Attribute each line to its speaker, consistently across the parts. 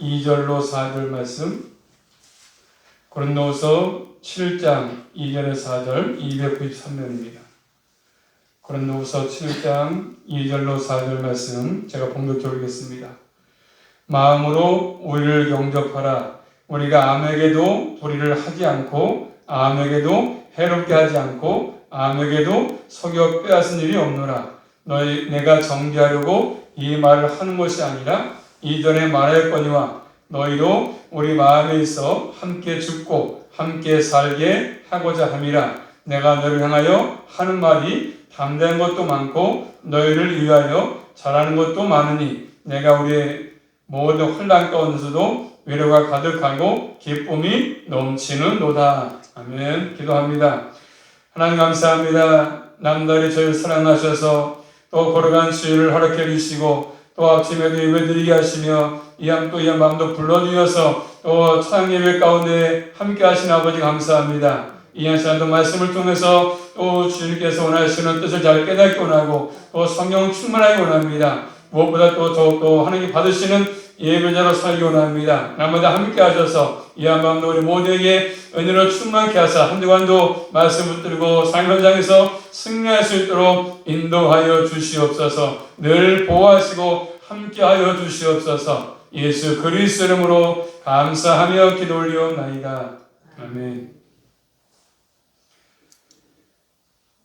Speaker 1: 2절로 4절 말씀 고린도후서 7장 2절에 4절 293면입니다. 고린도후서 7장 2절로 4절 말씀 제가 봉독해 보겠습니다. 마음으로 우리를 영접하라. 우리가 암에게도 불의를 하지 않고 암에게도 해롭게 하지 않고 암에게도 속여 빼앗은 일이 없노라. 너희 내가 정죄하려고 이 말을 하는 것이 아니라 이전에 말하였거니와 너희도 우리 마음에 있어 함께 죽고 함께 살게 하고자 함이라. 내가 너를 향하여 하는 말이 담대한 것도 많고 너희를 위하여 잘하는 것도 많으니 내가 우리의 모든 혼란 가운데서도 위로가 가득하고 기쁨이 넘치는 노다. 아멘. 기도합니다. 하나님 감사합니다. 남달이 저희를 사랑하셔서 또 걸어간 주일을 허락해 주시고 또 아침에도 예배드리게 하시며 이암 또 이암 마음도 불러주셔서 또 찬양 예배 가운데 함께 하신 아버지 감사합니다. 이한 시간도 말씀을 통해서 또 주님께서 원하시는 뜻을 잘 깨닫기 원하고 또 성령 충만하기 원합니다. 무엇보다 또 더욱더 하나님 받으시는 예배자로 살기 원합니다. 나마다 함께 하셔서 이한 밤도 우리 모두에게 은혜로 충만케 하사 한 주간도 말씀 붙들고 삶 현장에서 승리할 수 있도록 인도하여 주시옵소서 늘 보호하시고 함께하여 주시옵소서 예수 그리스도 이름으로 감사하며 기도 올리옵나이다. 아멘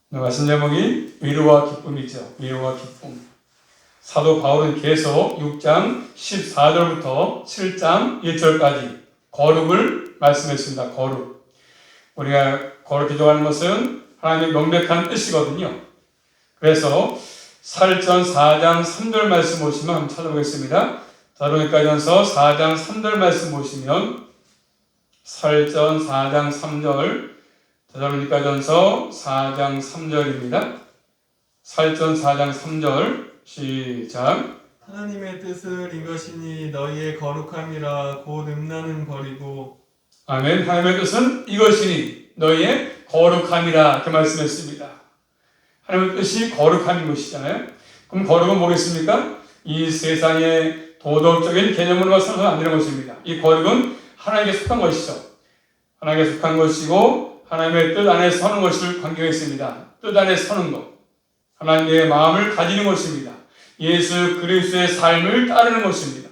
Speaker 1: 말씀 제목이 위로와 기쁨이죠. 위로와 기쁨. 사도 바울은 계속 6장 14절부터 7장 1절까지 거룩을 말씀했습니다. 거룩. 우리가 거룩 기도하는 것은 하나님의 명백한 뜻이거든요. 그래서 살전 4장 3절 말씀 보시면 한번 찾아보겠습니다. 자로니까전서 4장 3절 말씀 보시면 살전 4장 3절 자로니까전서 4장 3절입니다. 살전 4장 3절 시작.
Speaker 2: 하나님의 뜻을 이것이니 너희의 거룩함이라 곧 음란은 버리고
Speaker 1: 아멘. 하나님의 뜻은 이것이니 너희의 거룩함이라 이렇게 말씀했습니다. 하나님의 뜻이 거룩함인 것이잖아요. 그럼 거룩은 뭐겠습니까? 이 세상의 도덕적인 개념으로 설명안 되는 것입니다. 이 거룩은 하나님께 속한 것이죠. 하나님께 속한 것이고 하나님의 뜻 안에 서는 것을 관계가 있습니다. 뜻 안에 서는 것. 하나님의 마음을 가지는 것입니다. 예수 그리스도의 삶을 따르는 것입니다.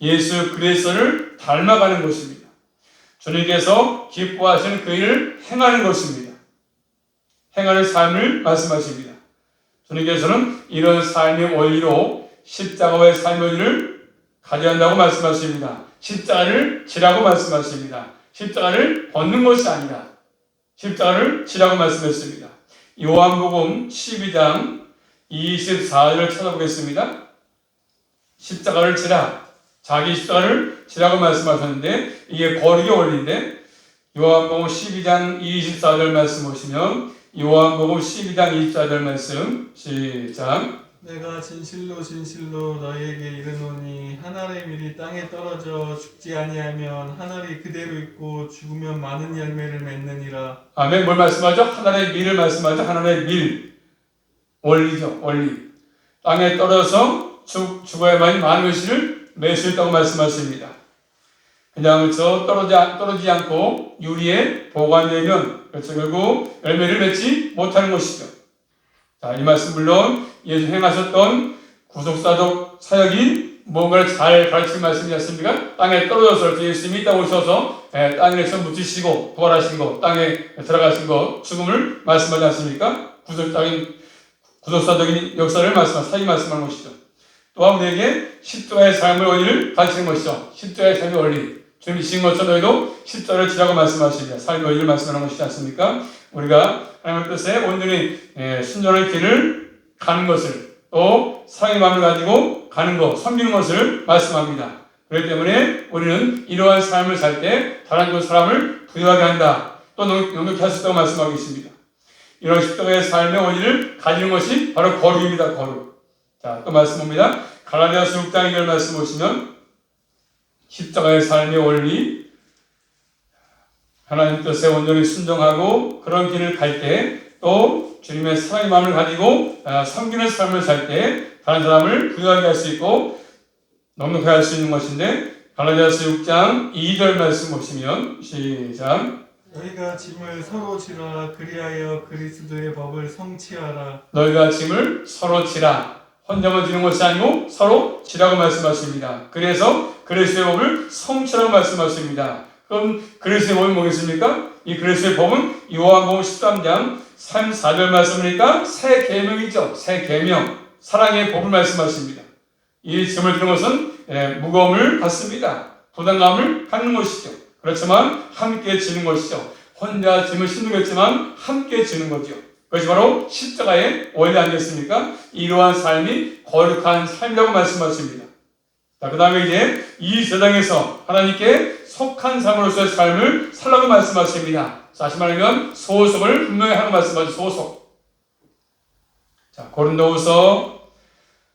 Speaker 1: 예수 그리스도를 닮아가는 것입니다. 주님께서 기뻐하시는 그 일을 행하는 것입니다. 행하는 삶을 말씀하십니다. 주님께서는 이런 삶의 원리로 십자가의 삶의 원리를 가져야 한다고 말씀하십니다. 십자가를 지라고 말씀하십니다. 십자가를 벗는 것이 아니라 십자가를 지라고 말씀했습니다. 요한복음 12장 24절을 찾아보겠습니다. 십자가를 지라. 자기 십자가를 지라고 말씀하셨는데 이게 거룩의 원리인데 요한복음 12장 24절 말씀 보시면 요한복음 12장 24절 말씀 시작
Speaker 2: 내가 진실로 진실로 너희에게 이르노니 한 알의 밀이 땅에 떨어져 죽지 아니하면 한 알이 그대로 있고 죽으면 많은 열매를 맺느니라.
Speaker 1: 아멘. 뭘 말씀하죠? 하나의 밀을 말씀하죠? 하나의 밀. 원리죠. 원리. 땅에 떨어져서 죽, 죽어야만 많은 것을 맺을 수 있다고 말씀하십니다. 그냥 저 떨어지, 떨어지지 않고 유리에 보관되면 그렇죠. 결국 열매를 맺지 못하는 것이죠 자, 이 말씀 물론 예수 행하셨던 구속사적 사역이 뭔가를 잘 가르치는 말씀이지 않습니까? 땅에 떨어져서 예수님이 땅 오셔서 예, 땅에서 묻히시고 부활하신 것, 땅에 들어가신 것, 죽음을 말씀하지 않습니까? 구속적인 구속사적인 역사를 말씀한 사기 말씀하는 것이죠. 또한 우리에게 십자가의 삶의 원리를 가르치는 것이죠. 십자가의 삶의 원리. 주님이 신 것처럼 너희도 십자가를 지라고 말씀하십니다. 삶의 원리를 말씀하는 것이지 않습니까? 우리가 하나님의 뜻에 온전히 예, 순전한 길을 가는 것을 또 사랑의 마음을 가지고 가는 것, 섬기는 것을 말씀합니다. 그렇기 때문에 우리는 이러한 삶을 살 때 다른 그 사람을 부여하게 한다. 또수 있다고 말씀하고 있습니다. 이런 십자가의 삶의 원리를 가지는 것이 바로 거룩입니다. 거룩. 자, 또 말씀 봅니다. 갈라디아서 6장 2절 말씀 보시면 십자가의 삶의 원리. 하나님 뜻에 온전히 순종하고 그런 길을 갈 때 또 주님의 사랑의 마음을 가지고 아, 섬기는 삶을 살 때 다른 사람을 부여하게 할 수 있고 넉넉히 할수 있는 것인데 갈라디아서 6장 2절 말씀 보시면 시작.
Speaker 2: 너희가 짐을 서로 지라. 그리하여 그리스도의 법을 성취하라.
Speaker 1: 너희가 짐을 서로 지라 혼자만 지는 것이 아니고 서로 지라고 말씀하십니다. 그래서 그리스도의 법을 성취라고 말씀하십니다. 그럼 그리스도의 법이 뭐겠습니까? 이 그리스도의 법은 요한복음 13장 3, 4절 말씀이니까 새 계명이죠. 새 계명. 사랑의 법을 말씀하십니다. 이 짐을 지는 것은 예, 무거움을 갖습니다. 부담감을 갖는 것이죠. 그렇지만 함께 지는 것이죠. 혼자 짐을 실는겠지만 함께 지는 거죠. 그것이 바로 십자가의 원리 아니겠습니까? 이러한 삶이 거룩한 삶이라고 말씀하십니다. 자, 그 다음에 이제 이 세상에서 하나님께 속한 삶으로서의 삶을 살라고 말씀하십니다. 다시 말하면 소속을 분명히 하라고 말씀하죠. 소속. 자, 고린도후서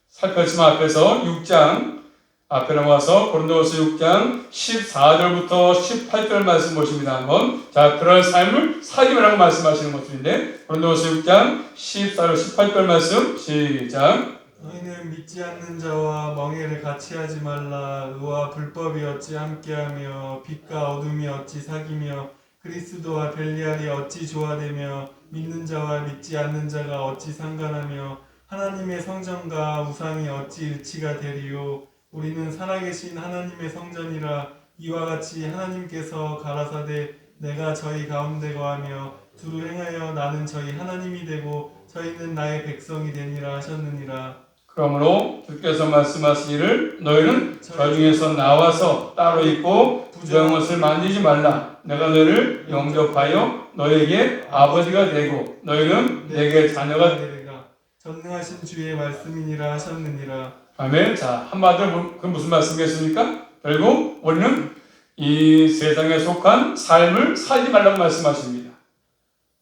Speaker 1: 살폈지만 앞에서 6장 앞에 넘어가서 고린도후서 6장 14절부터 18절 말씀 보십니다. 한번 자 그런 삶을 살기라고 말씀하시는 것들인데 고린도후서 6장 14절 18절 말씀 시작.
Speaker 2: 너희는 믿지 않는 자와 멍해를 같이 하지 말라 의와 불법이 어찌 함께하며 빛과 어둠이 어찌 사귀며 그리스도와 벨리알이 어찌 조화되며 믿는 자와 믿지 않는 자가 어찌 상관하며 하나님의 성전과 우상이 어찌 일치가 되리요 우리는 살아계신 하나님의 성전이라 이와 같이 하나님께서 가라사대 내가 저희 가운데 거하며 두루 행하여 나는 저희 하나님이 되고 저희는 나의 백성이 되니라 하셨느니라.
Speaker 1: 그러므로 주께서 말씀하시기를 너희는 저 중에서 나와서 따로 있고 부정한 것을 만지지 말라. 내가 너희를 영접하여 너희에게 아버지가 되고 너희는 내게 자녀가
Speaker 2: 되리라. 전능하신 주의 말씀이니라 하셨느니라
Speaker 1: 아멘. 자, 한마디로 그 무슨 말씀이겠습니까? 결국 우리는 이 세상에 속한 삶을 살지 말라고 말씀하십니다.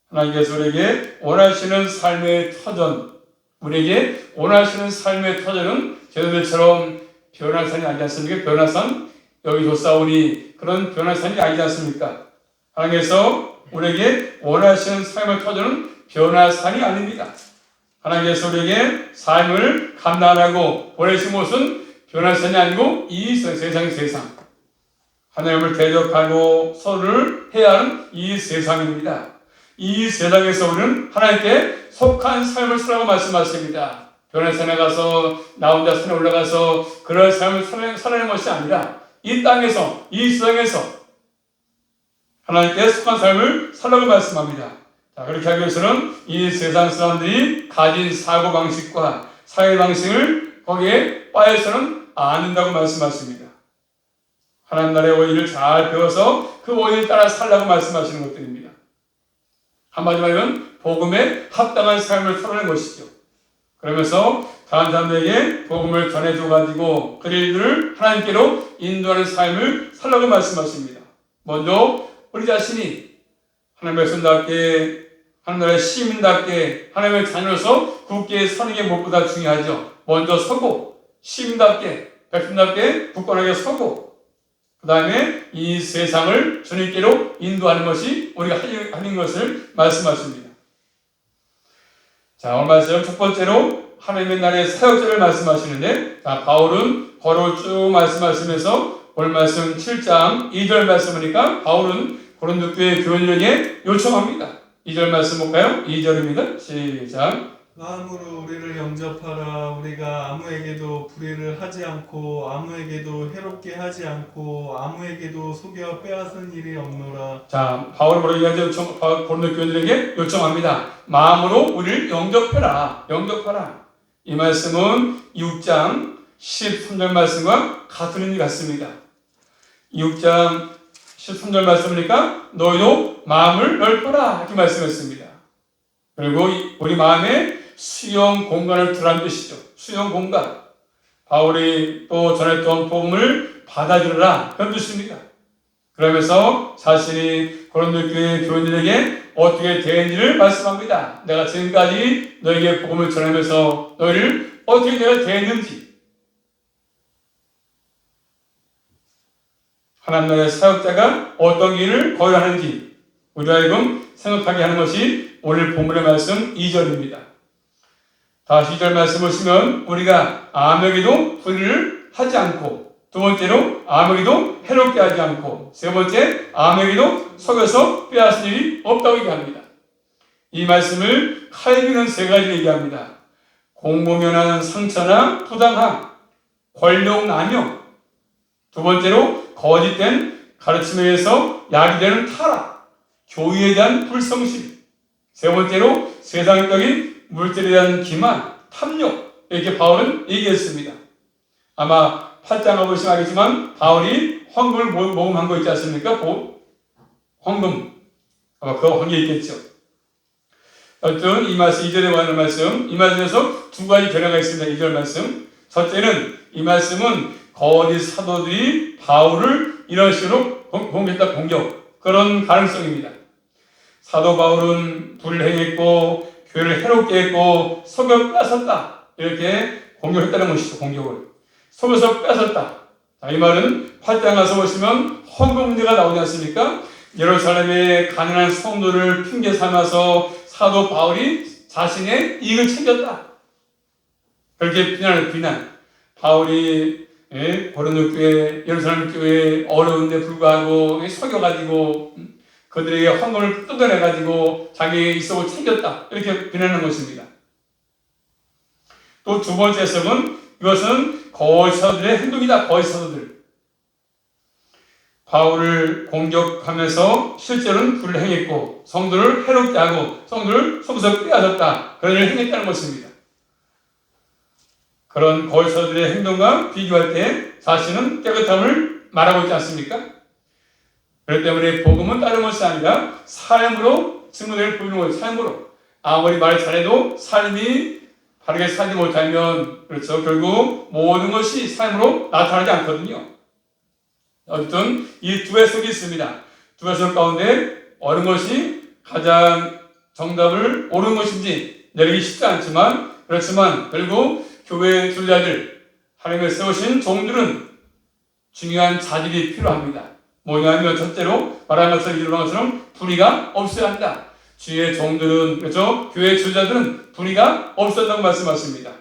Speaker 1: 하나님께서 우리에게 원하시는 삶의 터전, 우리에게 원하시는 삶의 터전은 제자들처럼 변화산이 아니지 않습니까? 변화산, 여기 조사오니 그런 변화산이 아니지 않습니까? 하나님께서 우리에게 원하시는 삶의 터전은 변화산이 아닙니다. 하나님께서 우리에게 삶을 감당하고 보내신 곳은 변화산이 아니고 이 세상의 세상. 하나님을 대적하고 서로를 해야 하는 이 세상입니다. 이 세상에서 우리는 하나님께 속한 삶을 살라고 말씀하십니다. 변화산에 가서 나 혼자 산에 올라가서 그런 삶을 살아- 살아내는 것이 아니라 이 땅에서 이 세상에서 하나님께 속한 삶을 살라고 말씀합니다. 자, 그렇게 하기 위해서는 이 세상 사람들이 가진 사고 방식과 사회 방식을 거기에 빠져서는 안 된다고 말씀하십니다. 하나님 나라의 원리를 잘 배워서 그 원리를 따라 살라고 말씀하시는 것들입니다. 한마디로 하면 복음에 합당한 삶을 살아내는 것이죠. 그러면서 다른 사람들에게 복음을 전해줘 가지고 그들을 하나님께로 인도하는 삶을 살라고 말씀하십니다. 먼저 우리 자신이 하나님의 백성답게 하나님의 시민답게 하나님의 자녀로서 굳게 서는 게 무엇보다 중요하죠. 먼저 서고 시민답게 백성답게 굳건하게 서고 그 다음에 이 세상을 주님께로 인도하는 것이 우리가 할- 하는 것을 말씀하십니다. 자 오늘 말씀 첫 번째로 하나님의 나라의 사역자를 말씀하시는데 자 바울은 거로 쭉 말씀하시면서 오늘 말씀 7장 2절 말씀이니까 바울은 고린도 교회 교인에게 요청합니다. 2절 말씀 볼까요? 2절입니다. 시작.
Speaker 2: 마음으로 우리를 영접하라 우리가 아무에게도 불의를 하지 않고 아무에게도 해롭게 하지 않고 아무에게도 속여 빼앗은 일이 없노라
Speaker 1: 자, 뭐라고 얘기하죠? 요청, 바울- 고린도 교인들에게 요청합니다. 마음으로 우리를 영접해라. 영접하라. 이 말씀은 6장 13절 말씀과 같은 의미 같습니다. 6장 13절 말씀이니까 너희도 마음을 넓혀라. 이렇게 말씀했습니다. 그리고 이- 우리 마음에 수용 공간을 두라는 뜻이죠. 수용 공간. 바울이 또 전했던 복음을 받아들여라. 그런 뜻입니다. 그러면서 자신이 고린도 교회 교인들에게 어떻게 대했는지를 말씀합니다. 내가 지금까지 너에게 복음을 전하면서 너희를 어떻게 내가 대했는지 하나님 나라의 사역자가 어떤 길을 걸어야 하는지 우리 하여금 생각하게 하는 것이 오늘 본문의 말씀 2절입니다. 다시 2절 말씀 보시면 우리가 아무에게도 불의를 하지 않고 두 번째로 아무에게도 해롭게 하지 않고 세 번째 아무에게도 속여서 빼앗을 일이 없다고 얘기합니다. 이 말씀을 칼빈은 세 가지 얘기합니다. 공공연한 상처나 부당함, 권력 남용, 두 번째로 거짓된 가르침에 의해서 야기되는 타락, 교의에 대한 불성실, 세 번째로 세상적인 물질에 대한 기만, 탐욕 이렇게 바울은 얘기했습니다. 아마 8장을 보시면 알겠지만 바울이 황금을 모- 모금한 거 있지 않습니까? 보- 황금 아마 그거 관계 있겠죠. 어떤 이 말씀 2절에 관한 말씀 이 말씀에서 두 가지 변화가 있습니다. 2절 말씀 첫째는 이 말씀은 거짓 사도들이 바울을 이런 식으로 공- 공격했다 공격. 그런 가능성입니다. 사도 바울은 불행했고 교회를 해롭게 했고 속여 뺏었다. 이렇게 공격했다는 것이죠 공격을. 속여서 뺏었다. 자, 이 말은 8장 가서 보시면 헌금 문제가 나오지 않습니까? 예루살렘의 가난한 성도를 핑계 삼아서 사도 바울이 자신의 이익을 챙겼다. 그렇게 비난을 비난. 바울이 예, 고린도 교회 예루살렘 교회 어려운데 불구하고 속여가지고 음, 그들에게 헌금을 뜯어내가지고 자기의 이속을 챙겼다. 이렇게 비난하는 것입니다. 또 두 번째 해석은 이것은 거사들의 행동이다. 거사들. 바울을 공격하면서 실제로는 불을 행했고 성도를 해롭게 하고 성도를 속에서 빼앗았다. 그런 일을 행했다는 것입니다. 그런 거사들의 행동과 비교할 때 자신은 깨끗함을 말하고 있지 않습니까? 그렇기 때문에 복음은 다른 것이 아니라 삶으로 증거를 보이는 거예요. 삶으로. 아무리 말 잘해도 삶이 바르게 살지 못하면 그렇죠. 결국 모든 것이 삶으로 나타나지 않거든요. 어쨌든 이 두 해석이 있습니다. 두 해석 가운데 어느 것이 가장 정답을 옳은 것인지 내리기 쉽지 않지만 그렇지만 결국 교회 주자들 하나님을 세우신 종들은 중요한 자질이 필요합니다. 뭐냐면 첫째로 말한 것처럼 이루는 것처럼 불의가 없어야 한다. 주의 종들은 그렇죠? 교회 주자들은 불의가 없었다고 말씀하십니다.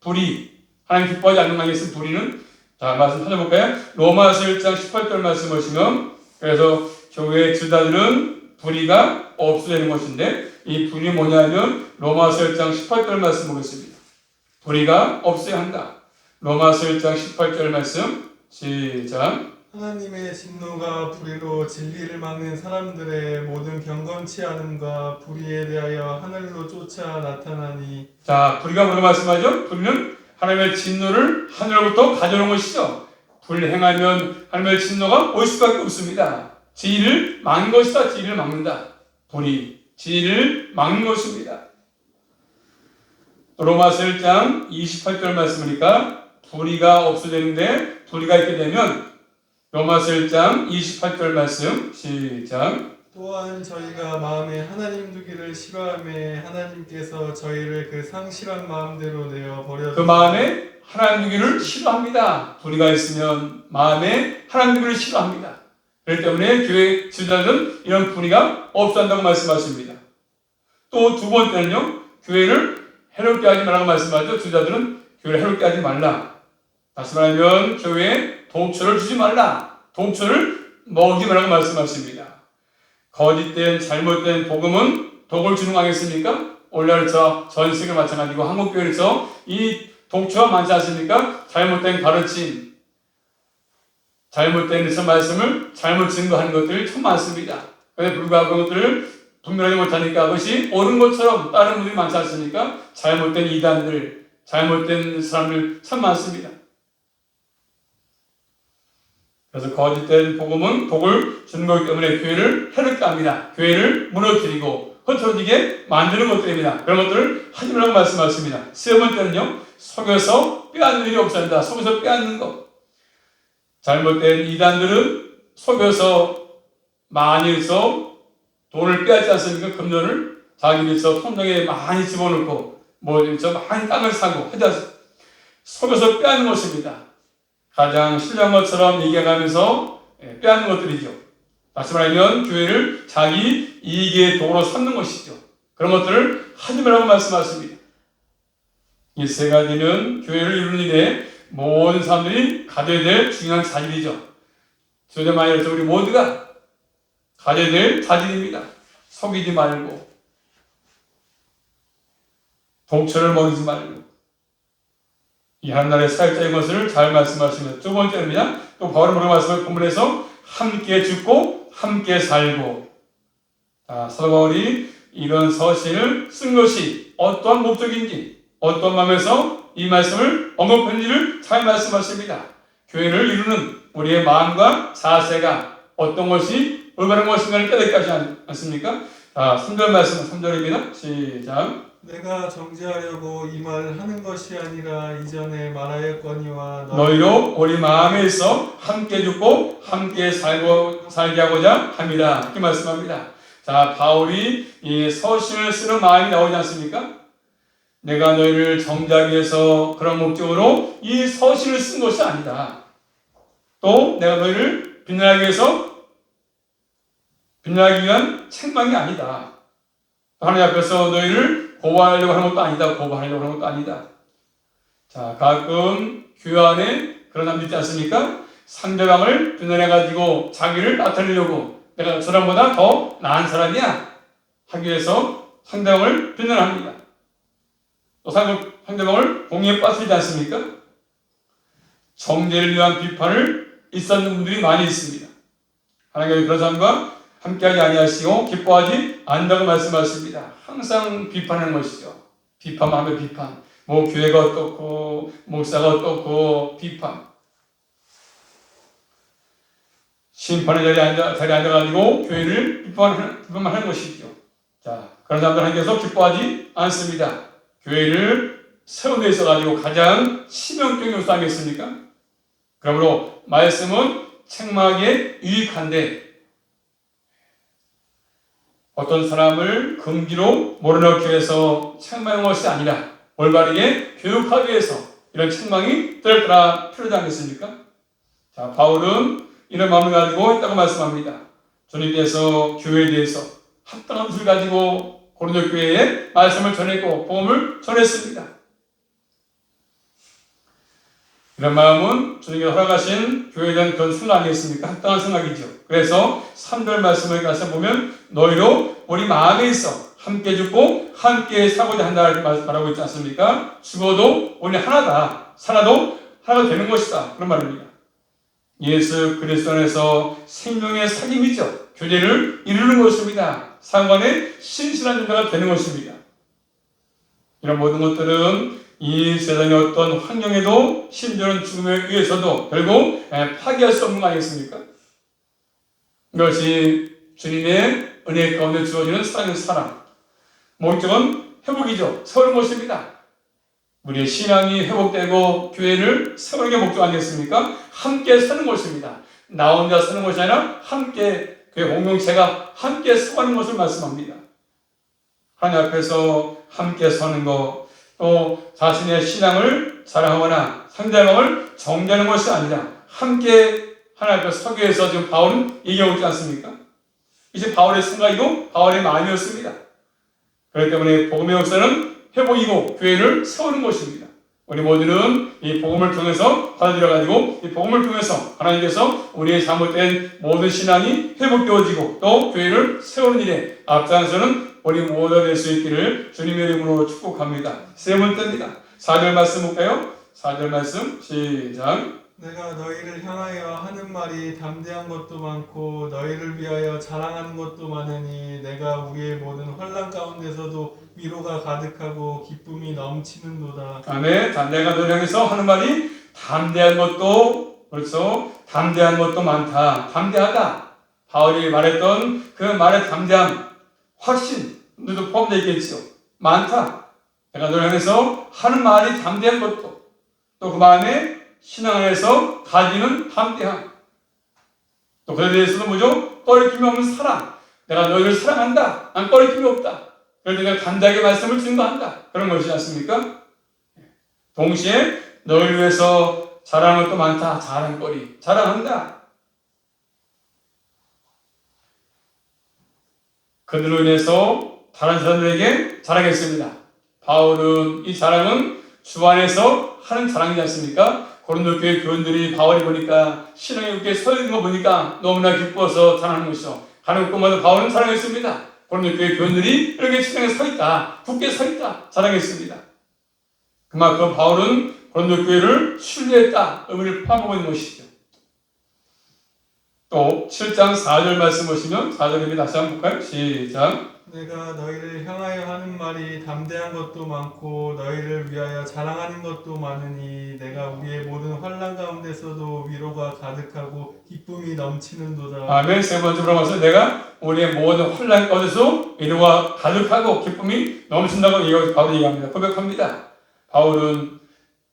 Speaker 1: 불의 하나님 기뻐하지 않는 말이 있으면 불의는 자 말씀 찾아볼까요? 로마서 1장 18절 말씀 보시면 그래서 교회 주자들은 불의가 없어야 되는 것인데 이 불이 뭐냐면 로마서 1장 18절 말씀 보겠습니다. 불의가 없어야 한다. 로마서 1장 18절 말씀 시작
Speaker 2: 하나님의 진노가 불의로 진리를 막는 사람들의 모든 경건치 않음과 불의에 대하여 하늘로 쫓아 나타나니
Speaker 1: 자, 불의가 뭐로 말씀하죠? 불의는 하나님의 진노를 하늘로부터 가져오는 것이죠. 불행하면 하나님의 진노가 올 수밖에 없습니다. 지위를 막는 것이다. 지위를 막는다. 불의. 지위를 막는 것입니다. 로마서 1장 28절 말씀이니까 불의가 없어지는데 불의가 있게 되면 로마서 1장 28절 말씀 시작
Speaker 2: 또한 저희가 마음에 하나님 두기를 싫어함에 하나님께서 저희를 그 상실한 마음대로 내어 버려
Speaker 1: 그 마음에 하나님 두기를 싫어합니다. 불의가 있으면 마음에 하나님 두기를 싫어합니다. 그렇기 때문에 교회 지도자들은 이런 불의가 없어한다고 말씀하십니다. 또 두 번째는요, 교회를 해롭게 하지 말라고 말씀하죠. 지도자들은 교회를 해롭게 하지 말라. 다시 말하면 교회에 독초를 주지 말라. 독초를 먹이지 말라고 말씀하십니다. 거짓된 잘못된 복음은 독을 주는 거 아니겠습니까? 오늘날저 전 세계 마찬가지고 한국교회에서 이 독초가 많지 않습니까? 잘못된 가르침, 잘못된 그 말씀을 잘못 증거하는 것들이 참 많습니다. 그런데 불구하고 그것들을 분별하지 못하니까 그것이 옳은 것처럼 다른 분들이 많지 않습니까? 잘못된 이단들, 잘못된 사람들 참 많습니다. 그래서 거짓된 복음은 복을 주는 거기 때문에 교회를 해롭게 합니다. 교회를 무너뜨리고 흩어지게 만드는 것들입니다. 그런 것들을 하지 말라고 말씀하십니다. 세 번째는요, 속여서 빼앗는 일이 없어진다. 속여서 빼앗는 것. 잘못된 이단들은 속여서 많이 해서 돈을 빼앗지 않습니까? 금전을 자기들서 통장에 많이 집어넣고 뭐저 많이 땅을 사고 않습니까? 속여서 빼앗는 것입니다. 가장 신뢰한 것처럼 얘기하면서 예, 빼앗는 것들이죠. 다시 말하면 교회를 자기 이익의 도구로 삼는 것이죠. 그런 것들을 하지 말라고 말씀하십니다. 이 세 가지는 교회를 이루는 일에 모든 사람들이 가져야 될 중요한 자질이죠. 주제마이에서 우리 모두가 될 자질입니다. 속이지 말고 독처를 먹이지 말고 이 하나님의 사역자인 것을 잘 말씀하시면 두 번째는요. 또 바울은 뭐라고 말씀을 본문에서 함께 죽고 함께 살고 아, 사도 바울이 이런 서신을 쓴 것이 어떠한 목적인지 어떤 마음에서 이 말씀을 언급했는지를 잘 말씀하십니다. 교회를 이루는 우리의 마음과 자세가 어떤 것이 올바른 것인가를 하지 않- 않습니까? 자, 3절 말씀 3절입니다. 시작.
Speaker 2: 내가 정죄하려고 이 말을 하는 것이 아니라 이전에 말하였거니와 너희
Speaker 1: 너희로 우리 마음에 있어 함께 죽고 함께 살고 살게 하고자 합니다. 이렇게 말씀합니다. 자, 바울이 이 서신을 쓰는 마음이 나오지 않습니까? 내가 너희를 정죄하기 위해서 그런 목적으로 이 서신을 쓴 것이 아니다. 또 내가 너희를 빛나기 위해서 위한 책망이 아니다. 하나님 앞에서 너희를 고발하려고 하는 것도 아니다. 고발하려고 하는 것도 아니다. 자, 가끔 교회 안에 그런 사람들 있지 않습니까? 상대방을 비난해가지고 자기를 나타내려고 내가 저 사람보다 더 나은 사람이야 하기 위해서 상대방을 비난합니다. 또 상- 상대방을 공에 빠뜨리지 않습니까? 정죄를 위한 비판을 있었는 분들이 많이 있습니다. 하나님께서 그런 사람과 함께하지 아니하시고 기뻐하지 않는다고 말씀하십니다. 항상 비판하는 것이죠. 비판만 하면 비판. 뭐 교회가 어떻고 목사가 어떻고 비판. 심판의 자리에 앉아 자리에 앉아가지고 교회를 비판하는 비판만 하는 것이죠. 자 그런 사람들 하나님께서 기뻐하지 않습니다. 교회를 세운 데 있어 가지고 가장 치명적인 요소 아니겠습니까? 그러므로 말씀은 책망에 유익한데 어떤 사람을 금기로 몰아넣기 위해서 책망한 것이 아니라 올바르게 교육하기 위해서 이런 책망이 떨떠라 필요하지 않겠습니까? 자, 바울은 이런 마음을 가지고 했다고 말씀합니다. 주님께서 교회에 대해서 합당한 술 가지고 고린도 교회에 말씀을 전했고 복음을 전했습니다. 이런 마음은 주님께서 허락하신 교회에 대한 그런 생각 아니겠습니까? 합당한 생각이죠. 그래서 3절 말씀을 가서 보면 너희로 우리 마음에 있어 함께 죽고 함께 사고자 한다 이렇게 말- 말하고 있지 않습니까? 죽어도 우리 하나다. 살아도 하나가 되는 것이다. 그런 말입니다. 예수 그리스도 안에서 생명의 살림이죠. 교제를 이루는 것입니다. 상관의 신실한 존재가 되는 것입니다. 이런 모든 것들은 이 세상의 어떤 환경에도 심지어는 죽음에 의해서도 결국 에, 파괴할 수 없는 거 아니겠습니까? 이것이 주님의 은혜 가운데 주어지는 사랑의 사랑. 목적은 회복이죠. 세우는 것입니다. 우리의 신앙이 회복되고 교회를 세우는 게 목적 아니겠습니까? 함께 사는 것입니다. 나 혼자 사는 것이 아니라 함께 교회 공동체가 함께 서는 것을 말씀합니다. 하나님 앞에서 함께 서는 것, 또 자신의 신앙을 자랑하거나 상대방을 정죄하는 것이 아니라 함께 하나님 앞에 서기 위해서 지금 바울은 얘기하고 있지 않습니까? 이제 바울의 생각이고 바울의 마음이었습니다. 그렇기 때문에 복음의 역사는 회복이고 교회를 세우는 것입니다. 우리 모두는 이 복음을 통해서 받아들여 가지고 이 복음을 통해서 하나님께서 우리의 잘못된 모든 신앙이 회복되어지고 또 교회를 세우는 일에 앞장서는 우리 모두가 될수 있기를 주님의 이름으로 축복합니다. 세 번째입니다. 4절 말씀 볼까요? 4절 말씀 시작.
Speaker 2: 내가 너희를 향하여 하는 말이 담대한 것도 많고 너희를 위하여 자랑하는 것도 많으니 내가 우리의 모든 환란 가운데서도 위로가 가득하고 기쁨이 넘치는도다.
Speaker 1: 아멘. 담대한 너를 향해서 하는 말이 담대한 것도 그렇죠. 담대한 것도 많다. 담대하다. 바울이 말했던 그 말의 담대함, 확신도 포함되어 있겠지요. 많다. 내가 너를 향해서 하는 말이 담대한 것도 또 그 마음에 신앙 안에서 가지는 담대함. 또 그에 대해서도 뭐죠? 꺼리낌이 없는 사랑. 내가 너희를 사랑한다. 난 꺼리낌이 없다. 그래서 내가 담대하게 말씀을 증거한다. 그런 것이지 않습니까? 동시에 너희를 위해서 자랑하는 것도 많다. 자랑거리. 자랑한다. 그들로 인해서 다른 사람들에게 자랑했습니다. 바울은 이 자랑은 주 안에서 하는 자랑이지 않습니까? 고린도 교회 교원들이 바울이 보니까 신앙이 이렇게 서 있는 거 보니까 너무나 기뻐서 자랑하는 것이죠. 가는 곳마다 바울은 자랑했습니다. 고린도 교회 교원들이 이렇게 신앙에 서 있다, 굳게 서 있다 자랑했습니다. 그만큼 바울은 고린도 교회를 신뢰했다 의미를 포함하고 있는 것이죠. 또 7장 4절 말씀 보시면 4절입니다. 다시 한번 볼까요? 시작.
Speaker 2: 내가 너희를 향하여 하는 말이 담대한 것도 많고 너희를 위하여 자랑하는 것도 많으니 내가 우리의 모든 환란 가운데서도 위로가 가득하고 기쁨이 넘치는도다.
Speaker 1: 아멘. 세 번째로 가서 내가 우리의 모든 혼란 가운데서 위로가 가득하고 기쁨이 넘친다고 얘기하고 바울이 얘기합니다. 고백합니다. 바울은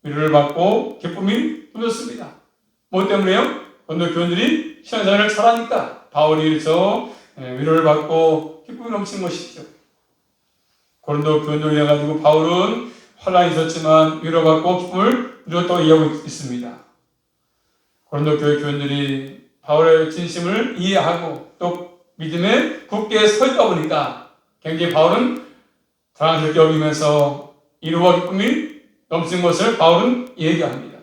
Speaker 1: 위로를 받고 기쁨이 넘쳤습니다. 뭐 때문에요? 오늘 교원들이 신앙생활을 잘하니까 바울이 저 위로를 받고 기쁨이 넘친 것이죠. 고린도 교원들을 해가지고 바울은 환란이 있었지만 위로받고 기쁨을 누렸다고 이해하고 있- 있습니다. 고린도 교회 교원들이 바울의 진심을 이해하고 또 믿음에 굳게 서 있다 보니까 굉장히 바울은 자랑스럽게 여기면서 이루와 기쁨이 넘친 것을 바울은 얘기합니다.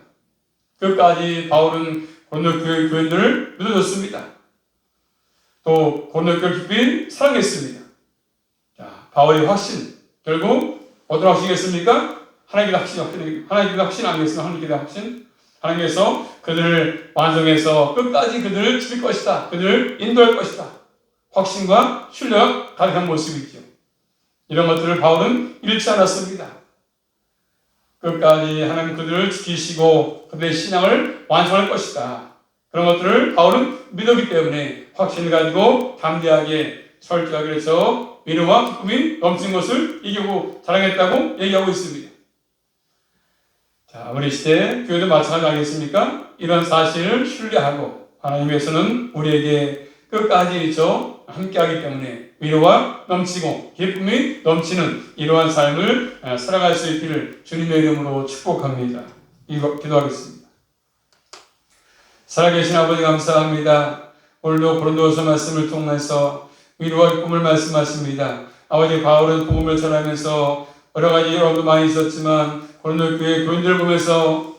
Speaker 1: 끝까지 바울은 고린도 교회 교인들을 믿어줬습니다. 또 고린도 교회 깊이 사랑했습니다. 자, 바울의 확신 결국 어떤 확신이겠습니까? 하나님께 확신, 하나님께 확신 아니겠습니까? 하나님께 확신. 하나님께서 그들을 완성해서 끝까지 그들을 지킬 것이다. 그들을 인도할 것이다. 확신과 신뢰가 가득한 모습이죠. 이런 것들을 바울은 잃지 않았습니다. 끝까지 하나님 그들을 지키시고 그들의 신앙을 완성할 것이다. 그런 것들을 바울은 믿었기 때문에 확신을 가지고 담대하게 철저하게 해서 위로와 기쁨이 넘친 것을 이기고 자랑했다고 얘기하고 있습니다. 자, 우리 시대 교회도 마찬가지 아니겠습니까? 이런 사실을 신뢰하고 하나님께서는 우리에게 끝까지 있죠. 함께하기 때문에 위로와 넘치고 기쁨이 넘치는 이러한 삶을 아, 살아갈 수 있기를 주님의 이름으로 축복합니다. 이거 기도하겠습니다. 살아계신 아버지 감사합니다. 오늘도 고린도서 말씀을 통해서 위로와 기쁨을 말씀하십니다. 아버지 바울은 복음을 전하면서 여러 가지 여러분도 많이 있었지만 고린도 교회 교인들 보면서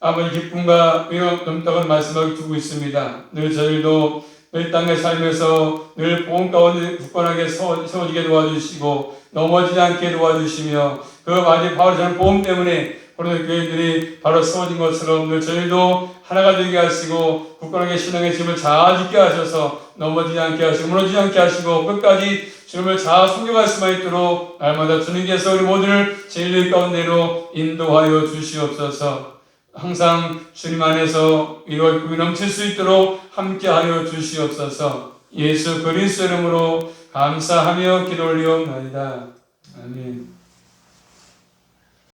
Speaker 1: 아버지 기쁨과 위로 넘다고 말씀하고 두고 있습니다. 늘 저희도 늘 땅에 살면서 늘 보험 가운데 굳건하게 서- 세워지게 도와주시고 넘어지지 않게 도와주시며 그 마지 바로 저는 보험 때문에 고린도 교회들이 바로 세워진 것처럼 늘 저희도 하나가 되게 하시고 굳건하게 신앙의 짐을 잘 짓게 하셔서 넘어지지 않게 하시고 무너지지 않게 하시고 끝까지 주님을 잘 섬겨갈 수만 있도록 날마다 주님께서 우리 모두를 진리 가운데로 인도하여 주시옵소서. 항상 주님 안에서 위로와 기쁨이 넘칠 수 있도록 함께하여 주시옵소서. 예수 그리스도 이름으로 감사하며 기도 올리옵나이다. 아멘.